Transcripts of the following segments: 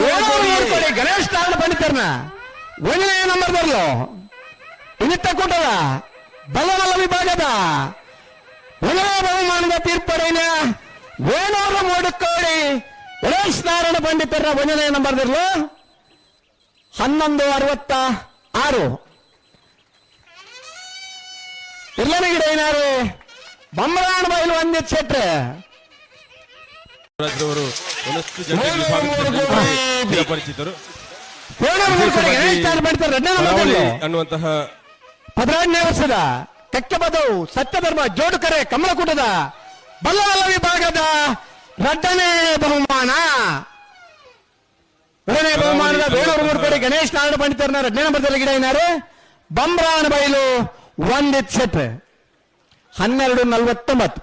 ನೋಡ್ಕೊಳ್ಳಿ ಗಣೇಶ್ ತಾಂಡ ಪಂಡಿತರ್ನ ಒಂದನೇ ನಂಬರ್ ಬರ್ಲು ಇನ್ನಿತ್ತ ಕೂಟದ? ಬಲ್ಲಮಲ್ಲ ವಿಭಾಗದ? ಒಂದನೇ ಬಹುಮಾನದ ತೀರ್ಪಡೆಯ ವೇಣೂರ ಮೂಡುಕೋಡಿ ಗಣೇಶ್ ನಾರಾಯಣ ಪಂಡಿತರ ಒಂದನೇ ನಂಬರ್ ಬರ್ಲು ಹನ್ನೊಂದು ಅರವತ್ತ ಆರು. ಇಲ್ಲನಿಗಿಡ ಏನಾರು? ಬೊಮ್ಮರಾಣ ಬಯಲು ಒಂದಿತ್ ಶೆಟ್ರೆ ರಾಜ್ರವರು ಒಂದಷ್ಟು ಜನ ಪರಿಚಿತರು ಅನ್ನುವಂತಹ ಹದಿನಾರನೇ ವರ್ಷದ ಕಕ್ಕಬದವು ಸತ್ಯಧರ್ಮ ಜೋಡುಕರೆ ಕಮಲಕೂಟದ ಬಲ್ಲವಲ್ಲ ವಿಭಾಗದ ರಡ್ಡನೇ ಬಹುಮಾನ. ಎರಡನೇ ಬಹುಮಾನದ ಮೂರು ಕಡೆ ಗಣೇಶ್ ನಾರಾಯಣ ಪಂಡಿತರನ್ನ ರಡ್ಡನೇ ನಂಬರ್ದಲ್ಲಿ ಗಿಡ ಏನಾರು ಬಂಬ್ರಾನ ಬೈಲು ಒಂದಿತ್ ಸೆಟ್ ಹನ್ನೆರಡು ನಲವತ್ತೊಂಬತ್ತು.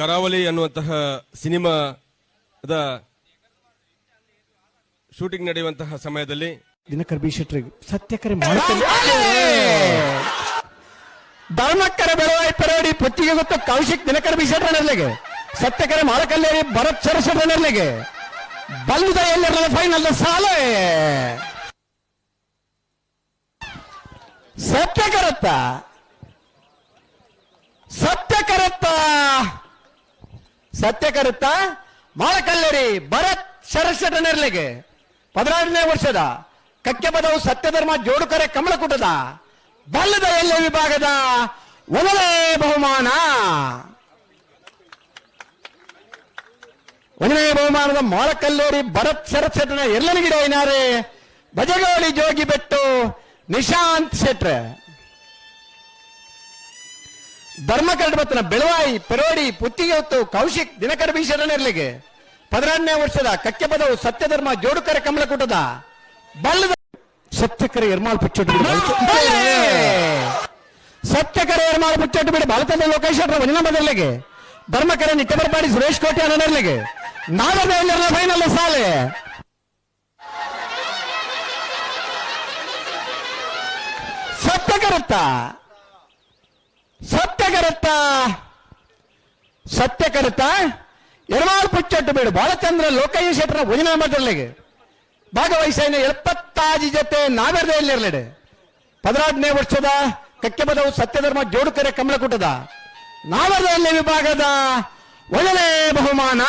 ಕರಾವಳಿ ಅನ್ನುವಂತಹ ಸಿನಿಮಾದ ಶೂಟಿಂಗ್ ನಡೆಯುವಂತಹ ಸಮಯದಲ್ಲಿ ದಿನಕರ್ ಬಿ ಸತ್ಯಕರೆ ಮಾಡುತ್ತಲೇ ಧರ್ಮಕ್ಕರ ಬೆಳವಾಯಿ ಪರವಾಡಿ ಪತ್ತಿಗೆ ಗೊತ್ತು ಕೌಶಿಕ್ ದಿನಕರ ಬಿ ಶೆಟ್ರನಲ್ಲಿಗೆ ಸತ್ಯಕರೆ ಮಾಡಕಲ್ಲೇರಿ ಭರತ್ ಸರಸ್ವತನಲ್ಲಿಗೆ ಬಲ್ಲುದ ಎಲ್ಲರ ಫೈನಲ್ ಸಾಲೆ! ಸತ್ಯಕರತ್ತ ಸತ್ಯಕರತ್ತ ಸತ್ಯಕರತ್ತ ಮಾಳಕಲ್ಲೇರಿ, ಭರತ್ ಸರಸ್ವತನರ್ಲಿಗೆ ಪದಿನಾರನೇ ವರ್ಷದ ಕಕ್ಕೆ ಪದವು ಸತ್ಯಧರ್ಮ ಜೋಡುಕರೆ ಕಮಲಕುಟದ. ಬಲ್ಲದ ಎಲ್ಲ ವಿಭಾಗದ? ಒಂದನೇ ಬಹುಮಾನ. ಒಂದನೇ ಬಹುಮಾನದ ಮಾಳಕಲ್ಲೇರಿ ಭರತ್ ಶರಶಟನ ಎಲ್ಲನಿಗಿಡ ಏನಾರೆ? ಬಜಗೋಳಿ ಜೋಗಿ ಬೆಟ್ಟು ನಿಶಾಂತ್ ಶೆಟ್ರೆ. ಧರ್ಮಕರಡಬತ್ತನ ಬೆಳವಾಯಿ ಪೆರೋಡಿ ಪುತ್ತಿಗೆ ಹೊತ್ತು ಕೌಶಿಕ್ ದಿನಕರ ಬೀಶರನಿರ್ಲಿಗೆ ಹದಿನಾರನೇ ವರ್ಷದ ಕಕ್ಕೆ ಪದವು ಸತ್ಯಧರ್ಮ ಜೋಡುಕರ ಕಮಲಕುಟದ ಬಲ್ಲದ ಸತ್ಯಕರ ಎರ್ಮಾಲ್ ಪುಚ್ಚೊಟ್ಟು ಸತ್ಯಕರ ಎರ್ಮಾಲ್ ಪುಚ್ಚೊಟ್ಟು ಬಿಡಿ ಬಾಲತಂದ ಲೋಕೇಶ್ವರ ಒಂದಿನ ಬದಲಿಗೆ ಧರ್ಮಕರೆ ನಿಟ್ಟಬರ್ಪಾಡಿ ಸುರೇಶ್ ಕೋಟೆ ಅನ್ನರ್ಲಿಗೆ ನಾಳೆ ಫೈನಲ್ ಸಾಲೆ. ಸತ್ಯಕರುತ್ತ? ಸತ್ಯಕರುತ್ತ ಸತ್ಯಕರುತ್ತ ಎರ್ಮಾಲ್ ಪುಚ್ಚಟ್ಟು ಬೇಡ. ಬಾಲಚಂದ್ರ ಲೋಕಯ್ಯ ಶೆಟ್ಟರ ಒಂದಿನ ಮಾಡಿರ್ಲಿಗೆ ಭಾಗವಹಿಸಿನ ಎಪ್ಪತ್ತಾಜಿ ಜೊತೆ ನಾವೆರಡೆಯಲ್ಲಿರಲಿಡೆ ಹದಿನಾರನೇ ವರ್ಷದ ಕಕ್ಕೆಬದವು ಸತ್ಯಧರ್ಮ ಜೋಡುಕರೆ ಕಮಲಕುಟದ ನಾವರದಲ್ಲಿ ವಿಭಾಗದ ಒಳ್ಳೆ ಬಹುಮಾನ.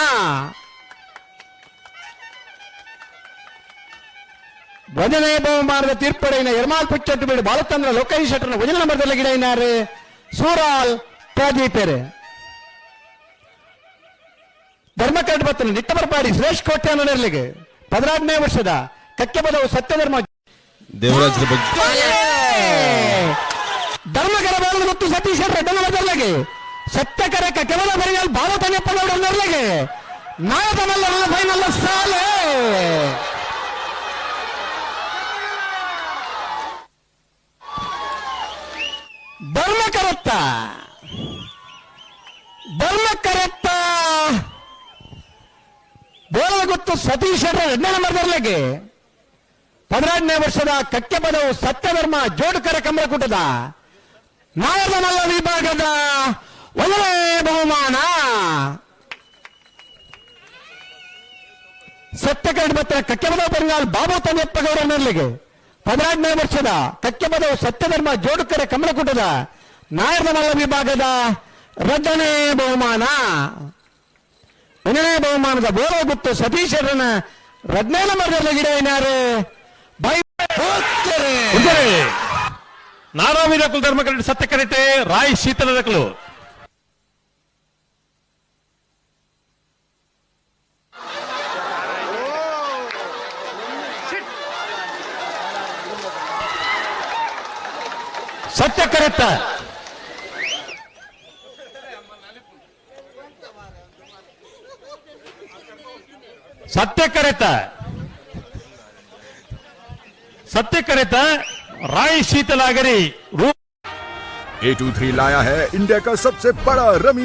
ಭಜನೆ ಬಹುಮಾನದ ತೀರ್ಪಡೆಯ ಎರ್ಮಾಲ್ ಪುಚ್ಚಟ್ಟು ಬೇಡ. ಬಾಲಚಂದ್ರ ಲೋಕಯ್ಯ ಶೆಟ್ಟರ್ನ ಭಜನ ನಂಬರ್ದಲ್ಲಿ ಗಿಡ ಏನಾರು ಸೂರಾಲ್ ಪ್ರದೀಪೆರೆ ಧರ್ಮಕರಡ್ ಬತ್ತನ ನಿಟ್ಟಬರ್ಪಾಡಿ ಸುರೇಶ್ ಕೋಟೆ ಅನ್ನೋರ್ಲಿಗೆ ಹದಿನಾರನೇ ವರ್ಷದ ಕಕ್ಕೆಬದವು ಸತ್ಯಧರ್ಮ. ದೇವರಾಜರ ಬಗ್ಗೆ ಧರ್ಮಕರ ಬೇಡ ಮತ್ತು ಸತೀಶ್ ಕರೆ ಸತ್ಯಕರ ಕೇವಲ ಬರಿಗಾಲ್ ಬಾಬು ತನ್ನಪ್ಪನವರನ್ನರ್ಲಿಗೆ ನಾಯಕನಲ್ಲ ಫೈನಲ್ ಸಾಲೆ! ಧರ್ಮಕರತ್ತ ಧರ್ಮಕರತ್ತ ಬೇರೆ ಗೊತ್ತು ಸತೀಶ್ ನಂಬರ್ ಬರ್ಲಿಕ್ಕೆ. ಹದಿನಾರನೇ ವರ್ಷದ ಕಕ್ಕೆ ಪದವು ಸತ್ಯಧರ್ಮ ಜೋಡುಕರ ಕಮಲಕೂಟದ ನಾಯಕನಲ್ಲ ವಿಭಾಗದ ಒಳ್ಳೆ ಬಹುಮಾನ. ಸತ್ಯಕರಡ್ ಬತ್ತ ಕಕ್ಕೆ ಪದ ಬಂಗಾಲ್ ಬಾಬು ತನ್ನಪ್ಪಗೌಡನಲ್ಲಿಗೆ ಹದಿನಾರನೇ ವರ್ಷದ ಕಕ್ಕೆ ಪದವು ಸತ್ಯಧರ್ಮ ಜೋಡುಕರ ಕಮಲಕೂಟದ ಮಲ್ಲ ವಿಭಾಗದ ರಜನೆ ಬಹುಮಾನ. ಒಂದನೇ ಬಹುಮಾನದ ಬೋರ ಗುತ್ತು ಸತೀಶರನ ರಜ್ಞಾನ ಮರದಲ್ಲಿ ಗಿಡ ಏನಾರು? ಬೈ ಕುಲಧರ್ಮ ನಾರಾವಿದ ಸತ್ಯ ಸತ್ಯಕರಟೆ, ರಾಯ್ ಶೀತಲ ಸತ್ಯ ಕರೆತ್ತ ಸತ್ಯ ಕರೆತ ಸತ್ಯ ಕರೆತ ರಾಯ್ ಶೀತಲಾಗರಿ ರೂ ए टू थ्री लाया है इंडिया का सबसे बड़ा रमी में